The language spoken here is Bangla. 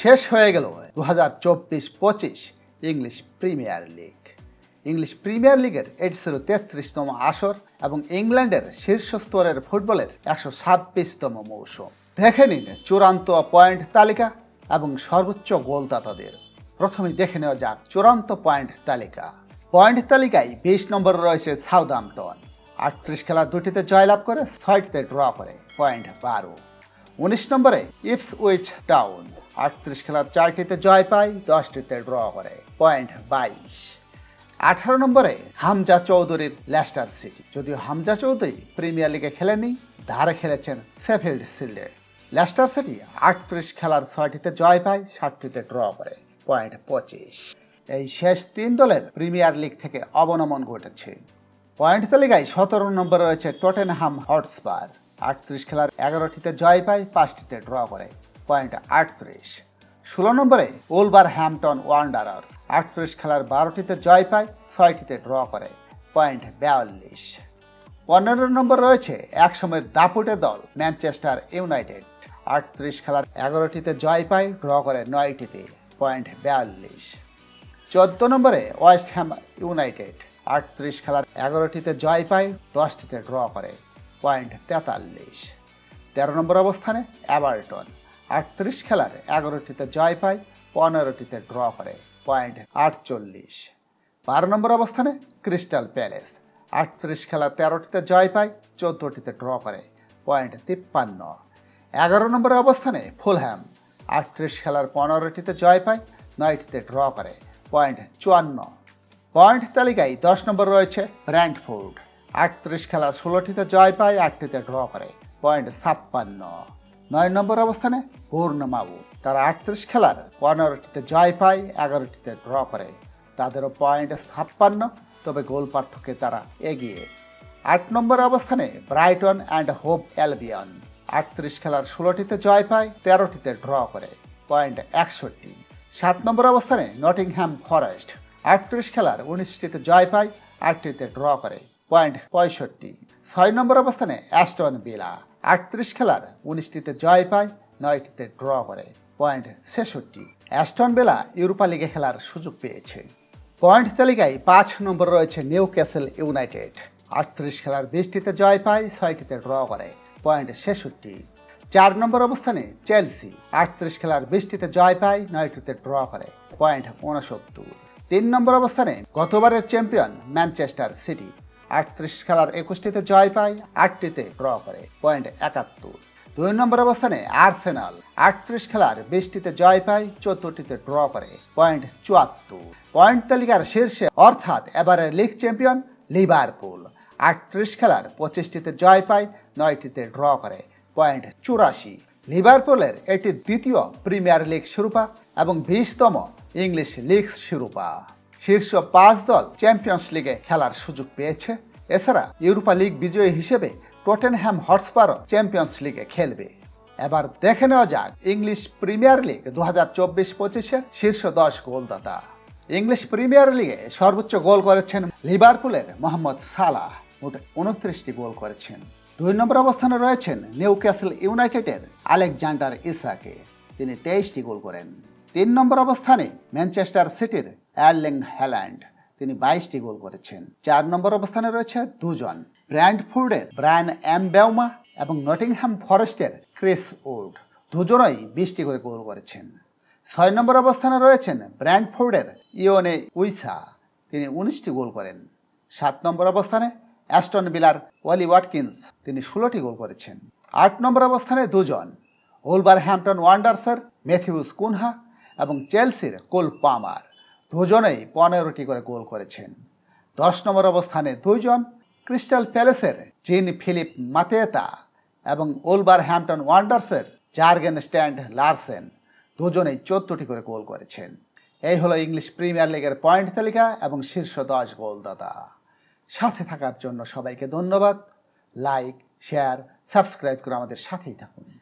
শেষ হয়ে গেল দু হাজার চব্বিশ পঁচিশ English Premier League. English Premier লিগের এটি তেত্রিশতম আসর এবং ইংল্যান্ডের শীর্ষ স্তরের ফুটবলের একশো ছাব্বিশতম মৌসুম। দেখে নিন চূড়ান্ত পয়েন্ট তালিকা এবং সর্বোচ্চ গোলদাতাদের। প্রথমে দেখে নেওয়া যাক চূড়ান্ত পয়েন্ট তালিকা। পয়েন্ট তালিকায় বিশ নম্বরে রয়েছে সাউদাম্পটন। আটত্রিশ খেলার দুটিতে জয়লাভ করে ছয়টিতে ড্র করে পয়েন্ট বারো। উনিশ নম্বরে ইপস উইচ টাউন। আটত্রিশ খেলার চারটিতে জয় পায়, দশটিতে ড্র করে। পয়েন্ট বাইশ। আঠারো নম্বরে হামজা চৌধুরীর লেস্টার সিটি। যদিও হামজা চৌধুরী প্রিমিয়ার লিগে খেলেনি ধারে খেলেছেন সেফিল্ড শিল্ডে। লেস্টার সিটি আটত্রিশ খেলার ছয়টিতে জয় পায় ষাটটিতে ড্র করে। পয়েন্ট পঁচিশ। এই শেষ তিন দলের প্রিমিয়ার লিগ থেকে অবনমন ঘটেছে। পয়েন্ট তালিকায় সতেরো নম্বরে রয়েছে টটেনহাম হটস্পার। আটত্রিশ খেলার এগারোটিতে জয় পায়, পাঁচটিতে ড্র করে। পয়েন্ট আটত্রিশ ষোলো নম্বরে ওলবার হ্যাম্পটন ওয়ান্ডারার্স আটত্রিশ খেলার বারোটিতে জয় পায়, ছয়টিতে ড্র করে, পয়েন্ট বিয়াল্লিশ। পনেরো নম্বর রয়েছে একসময় দাপুটে দল, ম্যানচেস্টার ইউনাইটেড। আটত্রিশ খেলার এগারোটিতে জয় পায়, ড্র করে নয়টিতে, পয়েন্ট বিয়াল্লিশ। চোদ্দ নম্বরে ওয়েস্ট হ্যাম ইউনাইটেড। আটত্রিশ খেলার এগারোটিতে জয় পায়, দশটিতে ড্র করে, পয়েন্ট তেতাল্লিশ। তেরো নম্বর অবস্থানে অ্যাবার্টন আটত্রিশ খেলার এগারোটিতে জয় পায়, পনেরোটিতে ড্র করে পয়েন্ট আটচল্লিশ। বারো নম্বর অবস্থানে ক্রিস্টাল প্যালেস। আটত্রিশ খেলা তেরোটিতে জয় পায়, চোদ্দটিতে ড্র করে পয়েন্ট তিপ্পান্ন। এগারো নম্বরের অবস্থানে ফুলহ্যাম। আটত্রিশ খেলার পনেরোটিতে জয় পায়, নয়টিতে ড্র করে পয়েন্ট চুয়ান্ন। পয়েন্ট তালিকায় দশ নম্বর রয়েছে ব্র্যান্ডফোর্ড। আটত্রিশ খেলার ষোলোটিতে জয় পায় আটটিতে ড্র করে পয়েন্ট ছাপ্পান্ন। নয় নম্বর অবস্থানে পূর্ণমাবু। তারা আটত্রিশ খেলার পনেরোটিতে জয় পায়, এগারোটিতে ড্র করে। তাদেরও পয়েন্ট ছাপ্পান্ন, তবে গোল পার্থক্যে তারা এগিয়ে। আট নম্বর অবস্থানে ব্রাইটন অ্যান্ড হোপ অ্যালবিয়ন। আটত্রিশ খেলার ষোলোটিতে জয় পায়, তেরোটিতে ড্র করে, পয়েন্ট একষট্টি। সাত নম্বর অবস্থানে নটিংহ্যাম ফরেস্ট। আটত্রিশ খেলার উনিশটিতে জয় পায়, আটটিতে ড্র করে, পয়েন্ট পঁয়ষট্টি। ছয় নম্বর অবস্থানে অ্যাস্টন বিলা আটত্রিশ খেলার উনিশটিতে জয় পায়, নয়টিতে ড্র করে। পয়েন্ট ছেষট্টি। অ্যাস্টন বেলা ইউরোপা লিগে খেলার সুযোগ পেয়েছে। পয়েন্ট তালিকায় পাঁচ নম্বর রয়েছে নিউ ক্যাসেল ইউনাইটেড। আটত্রিশ খেলার বিশটিতে জয় পায়, ছয়টিতে ড্র করে। পয়েন্ট ছেষট্টি। চার নম্বর অবস্থানে চেলসি। আটত্রিশ খেলার বিশটিতে জয় পায়, নয়টিতে ড্র করে। পয়েন্ট উনসত্তর। তিন নম্বর অবস্থানে গতবারের চ্যাম্পিয়ন ম্যানচেস্টার সিটি। আটত্রিশ খেলার একুশটিতে জয় পায়, আটটিতে ড্র করে পয়েন্ট একাত্তর। দুই নম্বর অবস্থানে আর্সেনাল আটত্রিশ খেলার বিশটিতে জয় পায়, চোদ্দটিতে ড্র করে পয়েন্ট চুয়াত্তর। পয়েন্ট তালিকার শীর্ষে অর্থাৎ এবারের লিগ চ্যাম্পিয়ন লিভারপুল আটত্রিশ খেলার পঁচিশটিতে জয় পায়, নয়টিতে ড্র করে পয়েন্ট চুরাশি। লিভারপুলের এটি দ্বিতীয় প্রিমিয়ার লিগ শিরোপা এবং বিশতম ইংলিশ লিগ শিরোপা। শীর্ষ পাঁচ দল চ্যাম্পিয়ন্স লিগে খেলার সুযোগ পেয়েছে। এছাড়া ইউরোপা লিগ বিজয়ী হিসেবে টটেনহ্যাম হটস্পারও চ্যাম্পিয়ন্স লিগে খেলবে। এবার দেখে নেওয়া যাক ইংলিশ প্রিমিয়ার লিগ দু হাজার চব্বিশ পঁচিশের শীর্ষ দশ গোলদাতা। ইংলিশ প্রিমিয়ার লিগে সর্বোচ্চ গোল করেছেন লিভারপুলের মোহাম্মদ সালাহ। মোট উনত্রিশটি গোল করেছেন। দুই নম্বর অবস্থানে রয়েছেন নিউ ক্যাসেল ইউনাইটেডের আলেকজান্ডার ইসাকে তিনি তেইশটি গোল করেন। তিন নম্বর অবস্থানে ম্যানচেস্টার সিটির অ্যারলিং হ্যাল্যান্ড তিনি বাইশটি গোল করেছেন। চার নম্বর অবস্থানে রয়েছে দুজন। ব্র্যান্ডফোর্ডের ব্রায়ান এম বেউমা এবং নটিংহ্যাম ফরেস্টের ক্রিস উড। দুজনই বিশটি করে গোল করেছেন। ছয় নম্বর অবস্থানে রয়েছেন ব্র্যান্ডফোর্ডের ইওনে উইসা। তিনি উনিশটি গোল করেন। সাত নম্বর অবস্থানে অ্যাস্টন বিলার ওয়ালি ওয়াটকিন্স। তিনি ষোলোটি গোল করেছেন। আট নম্বর অবস্থানে দুজন। ওলবার হ্যাম্পটন ওয়ান্ডার্সের ম্যাথিউস কুনহা এবং চেলসির কোল পামার। দুজনেই পনেরোটি করে গোল করেছেন। দশ নম্বর অবস্থানে দুইজন ক্রিস্টাল প্যালেসের জিন ফিলিপ মাতেতা এবং ওলবার হ্যাম্পটন ওয়ান্ডার্সের জার্গেন স্ট্যান্ড লার্সেন দুজনেই চোদ্দটি করে গোল করেছেন। এই হলো ইংলিশ প্রিমিয়ার লিগের পয়েন্ট তালিকা এবং শীর্ষ দশ গোলদাতা। সাথে থাকার জন্য সবাইকে ধন্যবাদ। লাইক, শেয়ার, সাবস্ক্রাইব করে আমাদের সাথেই থাকুন।